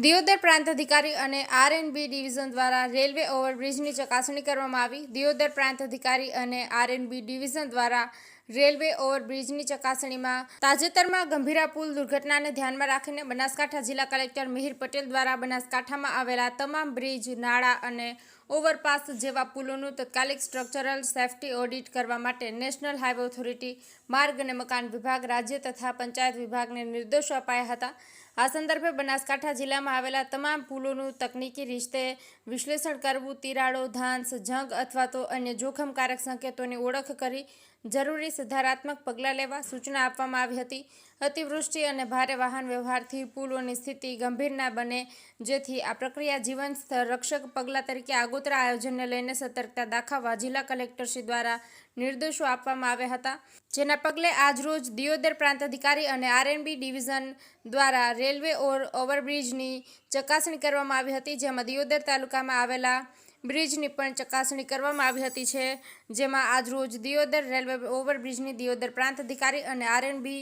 દિયોદર પ્રાંત અધિકારી અને આરએનબી ડિવિઝન દ્વારા રેલવે ઓવરબ્રિજની ચકાસણી કરવામાં આવી. દિયોદર પ્રાંત અધિકારી અને આરએનબી ડિવિઝન દ્વારા રેલવે ઓવરબ્રિજની ચકાસણીમાં તાજેતરમાં ગંભીરા પુલ દુર્ઘટનાને ધ્યાનમાં રાખીને બનાસકાંઠા જિલ્લા કલેક્ટર મિહિર પટેલ દ્વારા બનાસકાંઠામાં આવેલા તમામ બ્રિજ, નાળા અને ઓવરપાસ જેવા પુલોનું તાત્કાલિક સ્ટ્રક્ચરલ સેફટી ઓડિટ કરવા માટે નેશનલ હાઈવે ઓથોરિટી, માર્ગ અને મકાન વિભાગ, રાજ્ય તથા પંચાયત વિભાગને નિર્દેશો અપાયા હતા. આ સંદર્ભે બનાસકાંઠા જિલ્લામાં આવેલા તમામ પુલોનું તકનીકી રીતે વિશ્લેષણ કરવું, તિરાડો, ધાંસ, જંગ અથવા તો અન્ય જોખમકારક સંકેતોની ઓળખ કરી જરૂરી સુધારાત્મક પગલાં લેવા સૂચના આપવામાં આવી હતી. અતિવૃષ્ટિ અને ભારે વાહન વ્યવહારથી પુલોની સ્થિતિ ગંભીર ના બને. જેથી આ પ્રક્રિયા જીવન સ્તર રક્ષક પગલાં તરીકે આગોતરા આયોજનને લઈને સતર્કતા દાખવવા જિલ્લા કલેક્ટરશ્રી દ્વારા નિર્દેશો આપવામાં આવ્યા હતા. જેના પગલે આજરોજ દિયોદર પ્રાંત અધિકારી અને આરએનબી ડિવિઝન દ્વારા રેલવે ઓવરબ્રિજની ચકાસણી કરવામાં આવી હતી. જેમાં દિયોદર તાલુકામાં આવેલા બ્રિજની પણ ચકાસણી કરવામાં આવી હતી છે. જેમાં આજરોજ દિયોદર રેલવે ઓવરબ્રિજની દિયોદર પ્રાંત અધિકારી અને આરએનબી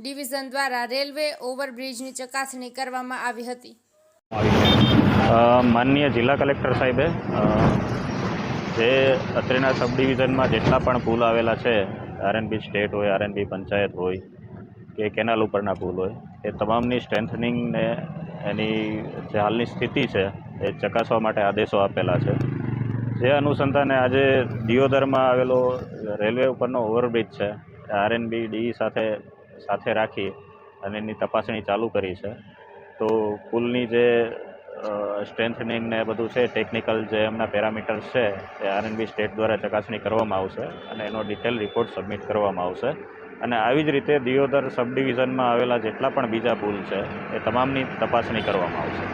ડિવિઝન દ્વારા રેલવે ઓવરબ્રિજની ચકાસણી કરવામાં આવી હતી. માનનીય જિલ્લા કલેક્ટર સાહેબે જે અત્રેના સબ ડિવિઝનમાં જેટલા પણ પુલ આવેલા છે આરએનબી સ્ટેટ હોય આરએનબી પંચાયત હોય, કે કેનાલ ઉપરના પુલ હોય, એ તમામની સ્ટ્રેન્થનિંગને, એની જે હાલની સ્થિતિ છે, એ ચકાસવા માટે આદેશો આપેલા છે. જે અનુસંધાને આજે દિયોદરમાં આવેલો રેલવે ઉપરનો ઓવરબ્રિજ છે આરએનબી ડી સાથે સાથે રાખી અને એની તપાસણી ચાલુ કરી છે. તો પુલની જે સ્ટ્રેન્થનિંગ ને બધું છે ટેકનિકલ જે એમના પેરામીટર્સ છે, એ આરએનબી સ્ટેટ દ્વારા ચકાસણી કરવામાં આવશે અને એનો ડિટેલ રિપોર્ટ સબમિટ કરવામાં આવશે. અને આવી જ રીતે દિયોદર સબ ડિવિઝનમાં આવેલા જેટલા પણ બીજા પુલ છે, એ તમામની તપાસણી કરવામાં આવશે.